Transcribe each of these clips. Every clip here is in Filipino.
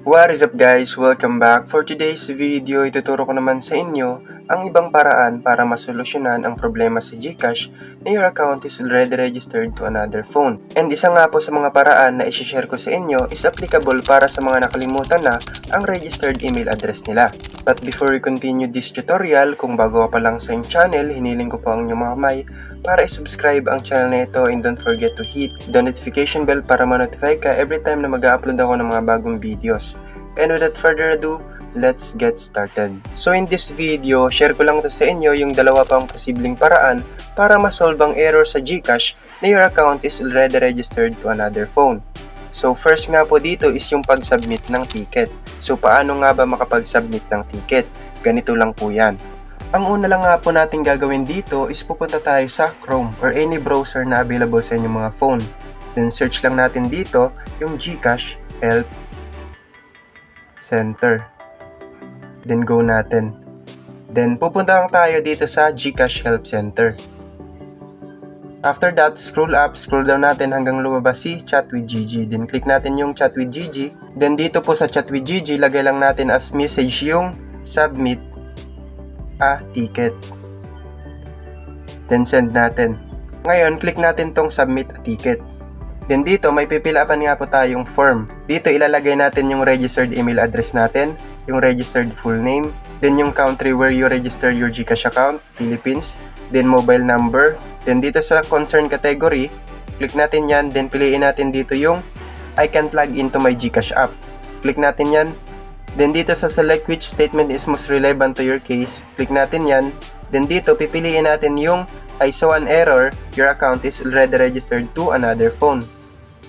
What is up guys? Welcome back. For today's video, ituturo ko naman sa inyo ang ibang paraan para masolusyonan ang problema sa GCash na your account is already registered to another phone. And isa nga po sa mga paraan na isi-share ko sa inyo is applicable para sa mga nakalimutan na ang registered email address nila. But before we continue this tutorial, kung bago pa lang sa yung channel, hiniling ko po ang inyong mga kamay para i-subscribe ang channel na ito and don't forget to hit the notification bell para ma-notify ka every time na mag-upload ako ng mga bagong videos. And without further ado, let's get started. So in this video, share ko lang to sa inyo yung dalawa pang posibleng paraan para masolve ang error sa GCash na your account is already registered to another phone. So first nga po dito is yung pag-submit ng ticket. So paano nga ba makapag-submit ng ticket? Ganito lang po yan. Ang una lang nga po natin gagawin dito is pupunta tayo sa Chrome or any browser na available sa inyong mga phone. Then search lang natin dito yung Gcash Help Center. Then go natin. Then pupunta lang tayo dito sa Gcash Help Center. After that, scroll up, scroll down natin hanggang lumabas si Chat with Gigi. Then click natin yung Chat with Gigi. Then dito po sa Chat with Gigi, lagay lang natin as message yung submit a ticket. Then send natin. Ngayon, click natin tong submit a ticket. Then dito, may pipilapan nga po tayong form. Dito, ilalagay natin yung registered email address natin, yung registered full name, then yung country where you register your Gcash account, Philippines, then mobile number, then dito sa concern category, click natin yan, then piliin natin dito yung I can't log into my Gcash app. Click natin yan, Then dito sa select which statement is most relevant to your case, click natin yan. Then dito pipiliin natin yung I saw an error, your account is already registered to another phone.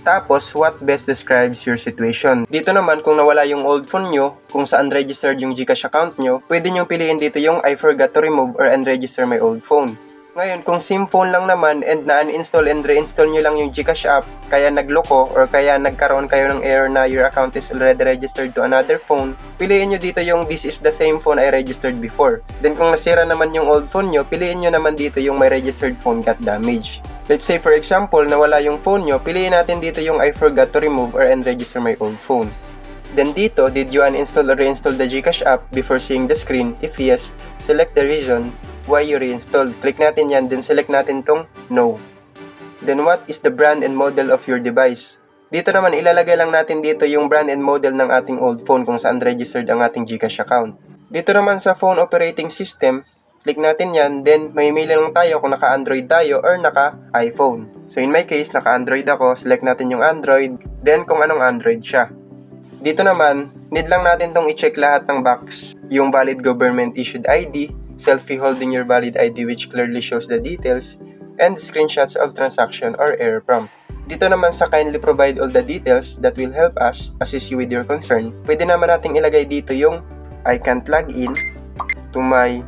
Tapos, what best describes your situation? Dito naman, kung nawala yung old phone nyo, kung saan registered yung Gcash account nyo, pwede nyo piliin dito yung I forgot to remove or unregister my old phone. Ngayon, kung SIM phone lang naman and na-uninstall and reinstall nyo lang yung Gcash app, kaya nagloko or kaya nagkaroon kayo ng error na your account is already registered to another phone, piliin nyo dito yung this is the same phone I registered before. Then kung nasira naman yung old phone nyo, piliin nyo naman dito yung my registered phone got damaged. Let's say for example, nawala yung phone nyo, piliin natin dito yung I forgot to remove or unregister my old phone. Then dito, did you uninstall or reinstall the Gcash app before seeing the screen? If yes, select the reason why you reinstalled. Click natin yan, then select natin tong no. Then what is the brand and model of your device? Dito naman, ilalagay lang natin dito yung brand and model ng ating old phone kung saan registered ang ating Gcash account. Dito naman sa phone operating system, click natin yan, then may mail lang tayo kung naka-Android tayo or naka-iPhone. So in my case, naka-Android ako, select natin yung Android, then kung anong Android siya. Dito naman, need lang natin tong i-check lahat ng box. Yung valid government issued ID, selfie holding your valid ID which clearly shows the details, and screenshots of transaction or error prompt. Dito naman sa kindly provide all the details that will help us assist you with your concern, pwede naman nating ilagay dito yung I can't log in to my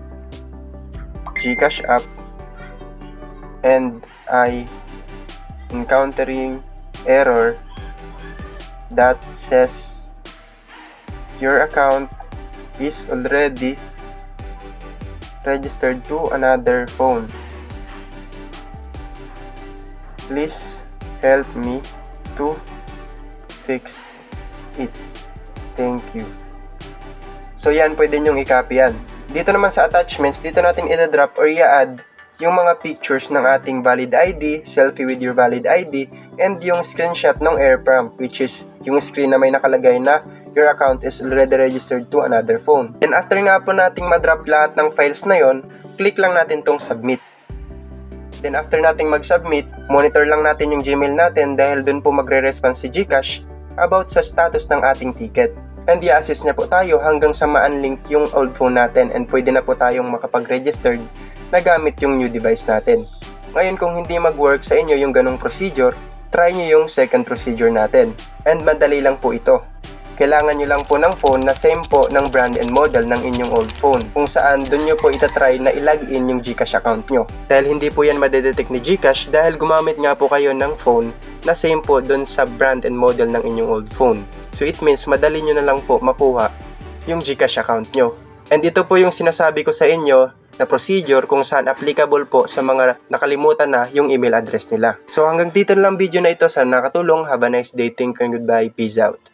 Gcash app and I encountering error that says your account is already registered to another phone. Please help me to fix it. Thank you. So yan, pwede nyong i-copy yan. Dito naman sa attachments, dito natin i-drop or i-add yung mga pictures ng ating valid ID, selfie with your valid ID, and yung screenshot ng air prompt, which is yung screen na may nakalagay na your account is already registered to another phone. And after nga po nating ma-drop lahat ng files na yon, click lang natin tong submit. Then after nating mag-submit, monitor lang natin yung Gmail natin dahil dun po magre-response si Gcash about sa status ng ating ticket. And i-assist niya po tayo hanggang sa ma-unlink yung old phone natin and pwede na po tayong makapag-registered na gamit yung new device natin. Ngayon kung hindi mag-work sa inyo yung ganong procedure, try nyo yung second procedure natin. And madali lang po ito. Kailangan nyo lang po ng phone na same po ng brand and model ng inyong old phone kung saan dun nyo po itatry na ilagin yung Gcash account nyo. Dahil hindi po yan madedetect ni Gcash dahil gumamit nga po kayo ng phone na same po dun sa brand and model ng inyong old phone. So it means madali nyo na lang po makuha yung Gcash account nyo. And ito po yung sinasabi ko sa inyo na procedure kung saan applicable po sa mga nakalimutan na yung email address nila. So hanggang dito lang video na ito. Sana nakatulong. Have a nice day. Thank you and goodbye. Peace out.